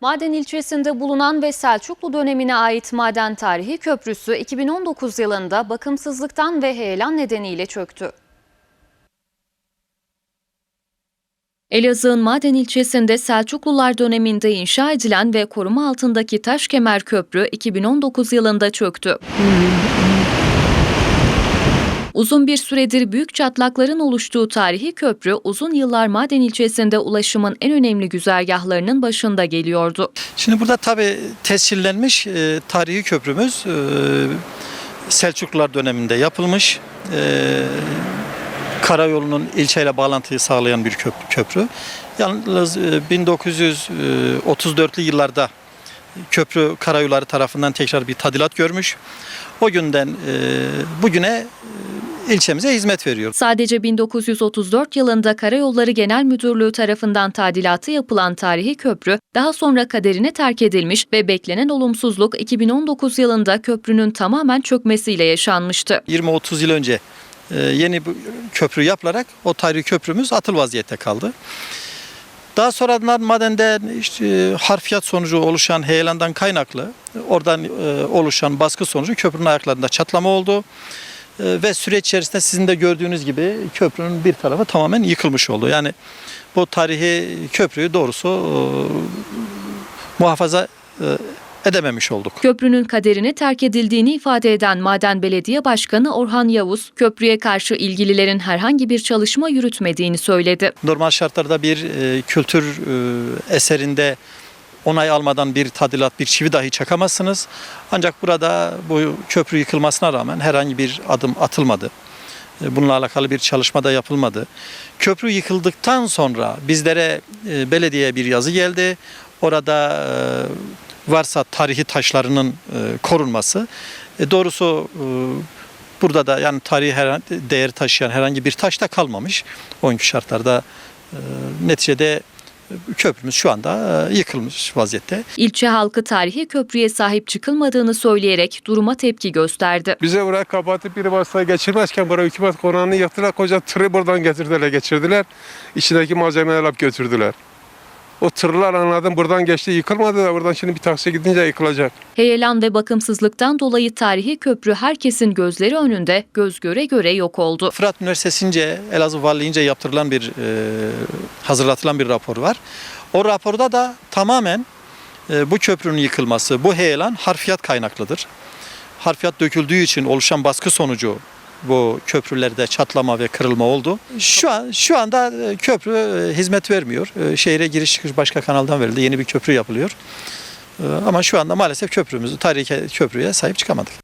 Maden ilçesinde bulunan ve Selçuklu dönemine ait maden tarihi köprüsü 2019 yılında bakımsızlıktan ve heyelan nedeniyle çöktü. Elazığ'ın Maden ilçesinde Selçuklular döneminde inşa edilen ve koruma altındaki Taşkemer Köprü 2019 yılında çöktü. Uzun bir süredir büyük çatlakların oluştuğu tarihi köprü uzun yıllar Maden ilçesinde ulaşımın en önemli güzergahlarının başında geliyordu. Şimdi burada tabii tescillenmiş e, tarihi köprümüz e, Selçuklular döneminde yapılmış. E, karayolunun ilçeyle bağlantıyı sağlayan bir köp- köprü. Yalnız e, 1934'lü yıllarda köprü karayolları tarafından tekrar bir tadilat görmüş. O günden e, bugüne e, ilçemize hizmet veriyor. Sadece 1934 yılında Karayolları Genel Müdürlüğü tarafından tadilatı yapılan tarihi köprü daha sonra kaderine terk edilmiş ve beklenen olumsuzluk 2019 yılında köprünün tamamen çökmesiyle yaşanmıştı. 20-30 yıl önce e, yeni bir köprü yapılarak o tarihi köprümüz atıl vaziyette kaldı. Daha sonradan madenden işte, harfiyat sonucu oluşan heyelandan kaynaklı oradan e, oluşan baskı sonucu köprünün ayaklarında çatlama oldu. E, ve süreç içerisinde sizin de gördüğünüz gibi köprünün bir tarafı tamamen yıkılmış oldu. Yani bu tarihi köprüyü doğrusu e, muhafaza e, edememiş olduk. Köprünün kaderine terk edildiğini ifade eden Maden Belediye Başkanı Orhan Yavuz, köprüye karşı ilgililerin herhangi bir çalışma yürütmediğini söyledi. normal şartlarda bir e, kültür e, eserinde onay almadan bir tadilat, bir çivi dahi çakamazsınız. Ancak burada bu köprü yıkılmasına rağmen herhangi bir adım atılmadı. E, Bununla alakalı bir çalışma da yapılmadı. Köprü yıkıldıktan sonra bizlere e, belediyeye bir yazı geldi. Orada e, varsa tarihi taşlarının korunması. Doğrusu burada da yani tarihi değer taşıyan herhangi bir taş da kalmamış. O günkü şartlarda neticede köprümüz şu anda e, yıkılmış vaziyette. İlçe halkı tarihi köprüye sahip çıkılmadığını söyleyerek duruma tepki gösterdi. Bize buraya kapatıp bir vasıta geçirmezken buraya hükümet konağını yıktılar. Koca tırı buradan getirdiler geçirdiler. İçindeki malzemeler alıp götürdüler. O tırlar anladım buradan geçti yıkılmadı da buradan şimdi bir taksi gidince yıkılacak. Heyelan ve bakımsızlıktan dolayı tarihi köprü herkesin gözleri önünde göz göre göre yok oldu. Fırat Üniversitesi'nce Elazığ Valiliğince yaptırılan bir e, hazırlatılan bir rapor var. O raporda da tamamen e, bu köprünün yıkılması, bu heyelan harfiyat kaynaklıdır. Harfiyat döküldüğü için oluşan baskı sonucu bu köprülerde çatlama ve kırılma oldu. Şu an şu anda e, köprü e, hizmet vermiyor. E, Şehre giriş çıkış başka kanaldan verildi. Yeni bir köprü yapılıyor. Ama şu anda maalesef köprümüzü, tarihi köprüye sahip çıkamadık.